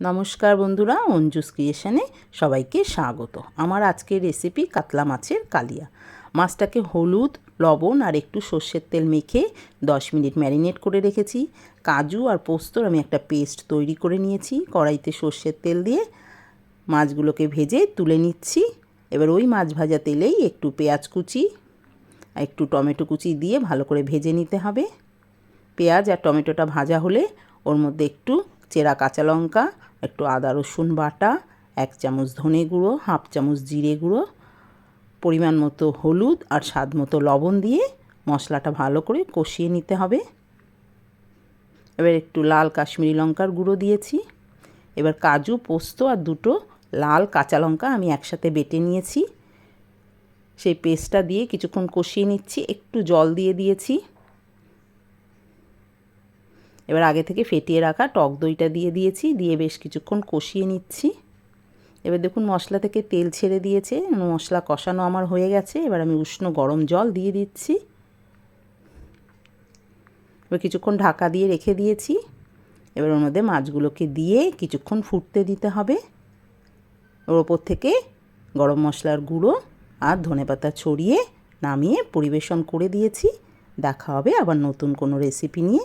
নমস্কার বন্ধুরা, অঞ্জুস ক্রিয়েশনে সবাইকে স্বাগত। আমার আজকের রেসিপি কাতলা মাছের কালিয়া। মাছটাকে হলুদ, লবণ আর একটু সর্ষের তেল মেখে দশ মিনিট ম্যারিনেট করে রেখেছি। কাজু আর পোস্তর আমি একটা পেস্ট তৈরি করে নিয়েছি। কড়াইতে সর্ষের তেল দিয়ে মাছগুলোকে ভেজে তুলে নিচ্ছি। এবার ওই মাছ ভাজা তেলেই একটু পেঁয়াজ কুচি, একটু টমেটো কুচি দিয়ে ভালো করে ভেজে নিতে হবে। পেঁয়াজ আর টমেটোটা ভাজা হলে ওর মধ্যে একটু চেরা কাঁচা লঙ্কা, একটু আদা রসুন বাটা, এক চামচ ধনে গুঁড়ো, হাফ চামচ জিরে গুঁড়ো, পরিমাণ মতো হলুদ আর স্বাদ মতো লবণ দিয়ে মশলাটা ভালো করে কষিয়ে নিতে হবে। এবার একটু লাল কাশ্মীরি লঙ্কার গুঁড়ো দিয়েছি। এবার কাজু, পোস্ত আর দুটো লাল কাঁচা লঙ্কা আমি একসাথে বেটে নিয়েছি। সেই পেস্টটা দিয়ে কিছুক্ষণ কষিয়ে নিচ্ছি, একটু জল দিয়ে দিয়েছি। এবার আগে থেকে ফেটিয়ে রাখা টক দইটা দিয়ে দিয়েছি, দিয়ে বেশ কিছুক্ষণ কষিয়ে নিচ্ছি। এবার দেখুন মশলা থেকে তেল ছেড়ে দিয়েছে, মশলা কষানো আমার হয়ে গেছে। এবার আমি উষ্ণ গরম জল দিয়ে দিচ্ছি। এবার কিছুক্ষণ ঢাকা দিয়ে রেখে দিয়েছি। এবার ওর মধ্যে মাছগুলোকে দিয়ে কিছুক্ষণ ফুটতে দিতে হবে। ওর ওপর থেকে গরম মশলার গুঁড়ো আর ধনেপাতা ছড়িয়ে নামিয়ে পরিবেশন করে দিয়েছি। দেখা হবে আবার নতুন কোনো রেসিপি নিয়ে।